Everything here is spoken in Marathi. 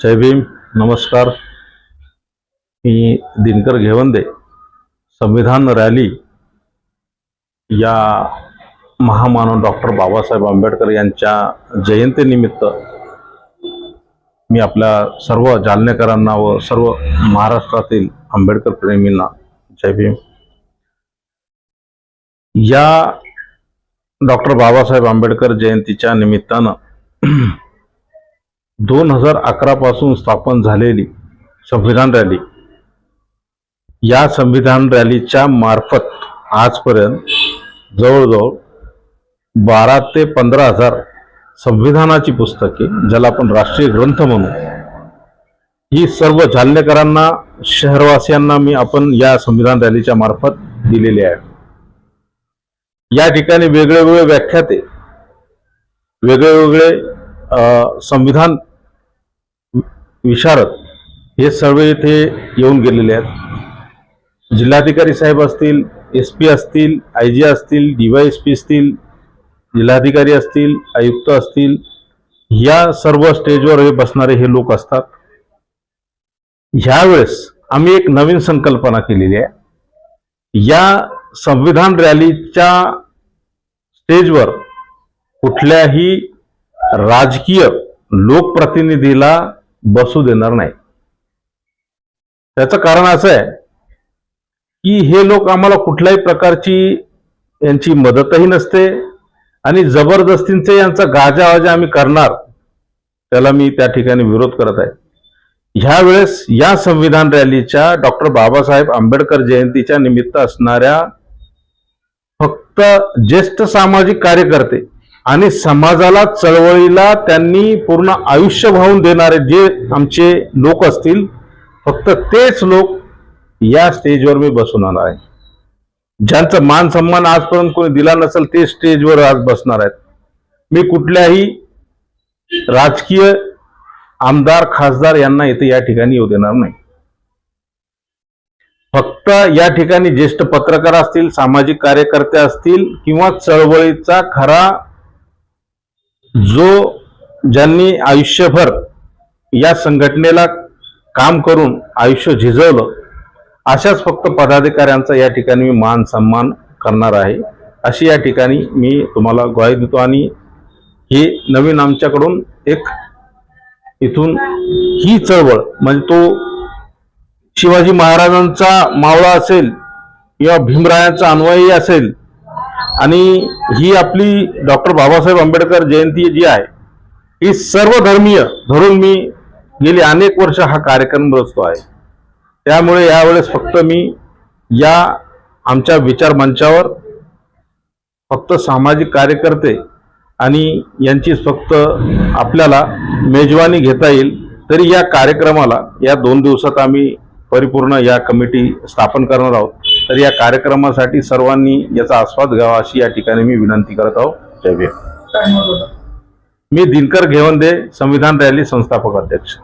जय भीम नमस्कार. मी दिनकर घेवंदे. संविधान रॅली या महामानव डॉक्टर बाबासाहेब आंबेडकर यांच्या जयंतीनिमित्त मी आपल्या सर्व जालनेकरांना व सर्व महाराष्ट्रातील आंबेडकर प्रेमींना जय भीम. या डॉक्टर बाबासाहेब आंबेडकर जयंतीच्या निमित्तानं दोन हजार अकरा पासून स्थापन झालेली संविधान रॅली. या संविधान रॅलीच्या मार्फत आजपर्यंत जवळजवळ बारा ते पंधरा हजार संविधानाची पुस्तके ज्याला आपण राष्ट्रीय ग्रंथ म्हणू. ही सर्व जालनेकरांना शहरवासियांना मी आपण या संविधान रॅलीच्या मार्फत दिलेली आहे. या ठिकाणी वेगळे वेगळे व्याख्याते वेगळे वेगळे संविधान विशारद हे सर्व इथे येऊन गेलेले आहेत. जिल्हाधिकारी साहेब असतील एस पी असतील आय जी असतील डीवाय एस पी असतील जिल्हाधिकारी असतील आयुक्त असतील या सर्व स्टेजवर हे बसणारे हे लोक असतात. ह्यावेळेस आम्ही एक नवीन संकल्पना केलेली आहे. या संविधान रॅलीच्या स्टेजवर कुठल्याही राजकीय लोकप्रतिनिधीला बसू देणार नाही. त्याचं कारण असं आहे की हे लोक आम्हाला कुठल्याही प्रकारची यांची मदतही नसते आणि जबरदस्तींचे यांचा गाजावाजा आम्ही करणार त्याला मी त्या ठिकाणी विरोध करत आहे. ह्या वेळेस या संविधान रॅलीच्या डॉक्टर बाबासाहेब आंबेडकर जयंतीच्या निमित्त असणाऱ्या फक्त ज्येष्ठ सामाजिक कार्यकर्ते आणि समाजाला चळवळीला त्यांनी पूर्ण आयुष्य वाहून देणारे जे आमचे लोक असतील फक्त तेच लोक या स्टेजवर मी बसून आणणार आहे. ज्यांचा मान सन्मान आजपर्यंत कोणी दिला नसेल ते स्टेजवर आज बसणार आहेत. मी कुठल्याही राजकीय आमदार खासदार यांना इथे या ठिकाणी येऊ देणार नाही. फक्त या ठिकाणी ज्येष्ठ पत्रकार असतील सामाजिक कार्यकर्ते असतील किंवा चळवळीचा खरा जो ज्यांनी आयुष्यभर या संघटनेला काम करून आयुष्य झिजवलं अशाच फक्त पदाधिकाऱ्यांचा या ठिकाणी मी मान सन्मान करणार आहे. अशी या ठिकाणी मी तुम्हाला ग्वाही देतो आणि ही नवीन आमच्याकडून एक इथून ही चळवळ म्हणजे तो शिवाजी महाराजांचा मावळा असेल किंवा भीमरायांचा अन्वयी असेल आणि ही आपली डॉक्टर बाबासाहेब आंबेडकर जयंती जी आहे ही सर्व धर्मीय धरून मी गेली अनेक वर्ष हा कार्यक्रम रचतो आहे. त्यामुळे यावेळेस फक्त मी या आमच्या विचार मंचावर फक्त सामाजिक कार्यकर्ते आणि यांचीच फक्त आपल्याला मेजवानी घेता येईल तरी या कार्यक्रमाला या दोन दिवसात आम्ही परिपूर्ण या कमिटी स्थापन करणार आहोत. तर या कार्यक्रमासाठी सर्वांनी याचा आस्वाद घ्यावा अशी या ठिकाणी मी विनंती करत आहोत. जय भीम. मी दिनकर घेवंदे संविधान रॅली संस्थापक अध्यक्ष.